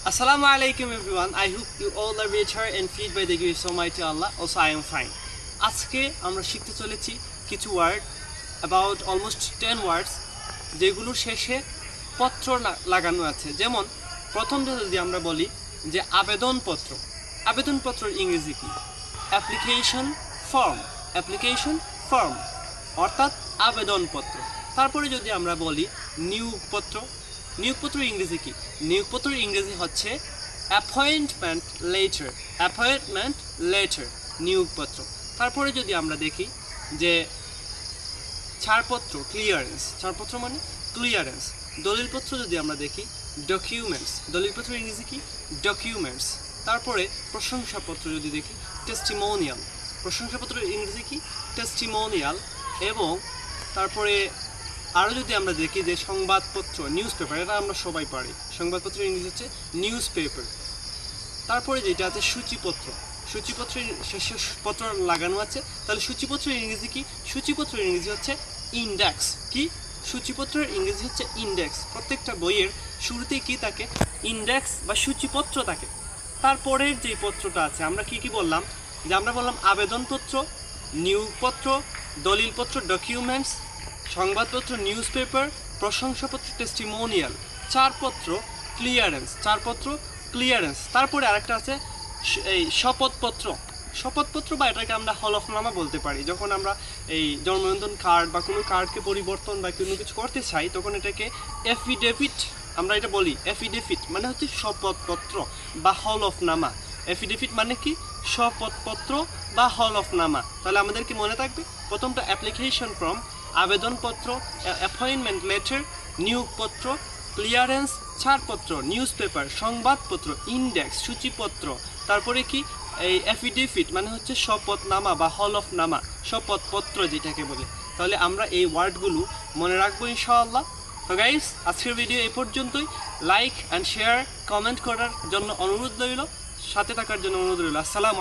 Assalamu alaikum, everyone. I hope you all are better and feed by the grace of Almighty Allah. Also, I am fine. আজকে আমরা শিখতে চলেছি কিছু word about almost ten words যেগুলোর শেষে পত্র লাগানো আছে যেমন প্রথমটা যদি আমরা বলি যে আবেদনপত্র আবেদনপত্রের ইংরেজি কি অ্যাপ্লিকেশন ফর্ম অ্যাপ্লিকেশন ফর্ম অর্থাৎ আবেদনপত্র তারপরে যদি আমরা বলি নিয়োগপত্র নিয়োগপত্র ইংরেজি কি? নিয়োগপত্র ইংরেজি হচ্ছে অ্যাপয়েন্টমেন্ট লেটার অ্যাপয়েন্টমেন্ট লেটার নিয়োগপত্র। তারপরে যদি আমরা দেখি যে ছাড়পত্র ক্লিয়ারেন্স ছাড়পত্র মানে ক্লিয়ারেন্স দলিলপত্র যদি আমরা দেখি ডকুমেন্টস দলিলপত্র ইংরেজি কি? ডকুমেন্টস তারপরে প্রশংসাপত্র যদি দেখি টেস্টিমোনিয়াল প্রশংসাপত্র ইংরেজি কি? টেস্টিমোনিয়াল এবং তারপরে আরও যদি আমরা দেখি যে সংবাদপত্র নিউজ পেপার এটা আমরা সবাই পারি। সংবাদপত্র ইংরেজি হচ্ছে নিউজ পেপার তারপরে যেটা আছে সূচিপত্র। সূচিপত্রের শেষে পত্র লাগানো আছে। তাহলে সূচিপত্রের ইংরেজি কি? সূচিপত্রের ইংরেজি হচ্ছে ইন্ডেক্স কি? সূচিপত্রের ইংরেজি হচ্ছে ইন্ডেক্স প্রত্যেকটা বইয়ের শুরুতেই কি থাকে? ইন্ডেক্স বা সূচিপত্র থাকে। তারপরের যে পত্রটা আছে, আমরা কি কি বললাম? যে আমরা বললাম আবেদনপত্র, নিয়োগপত্র, দলিলপত্র ডকুমেন্টস সংবাদপত্র নিউজ পেপার প্রশংসাপত্র টেস্টিমোনিয়াল চারপত্র ক্লিয়ারেন্স চারপত্র ক্লিয়ারেন্স তারপরে আরেকটা আছে এই শপথপত্র। শপথপত্র বা এটাকে আমরা হলফনামা বলতে পারি। যখন আমরা এই জন্মনিবন্ধন কার্ড বা কোনো কার্ডকে পরিবর্তন বা কোনো কিছু করতে চাই, তখন এটাকে এফিডেভিট আমরা এটা বলি এফিডেভিট মানে হচ্ছে শপথপত্র বা হলফনামা এফিডেভিট মানে কি? শপথপত্র বা হলফনামা তাহলে আমাদের কি মনে থাকবে? প্রথমটা অ্যাপ্লিকেশন ফর্ম আবেদনপত্র অ্যাপয়েন্টমেন্ট লেটার নিয়োগপত্র ক্লিয়ারেন্স ছাড়পত্র নিউজ পেপার সংবাদপত্র ইন্ডেক্স সূচিপত্র, তারপরে কি এই অ্যাফিডেভিট মানে হচ্ছে শপথনামা বা হলফনামা শপথপত্র যেটাকে বলে। তাহলে আমরা এই ওয়ার্ডগুলো মনে রাখব ইনশাআল্লাহ। তো গাইস আজকের ভিডিও এই পর্যন্তই। লাইক অ্যান্ড শেয়ার কমেন্ট করার জন্য অনুরোধ রইল। সাথে থাকার জন্য অনুরোধ রইল। আসসালাম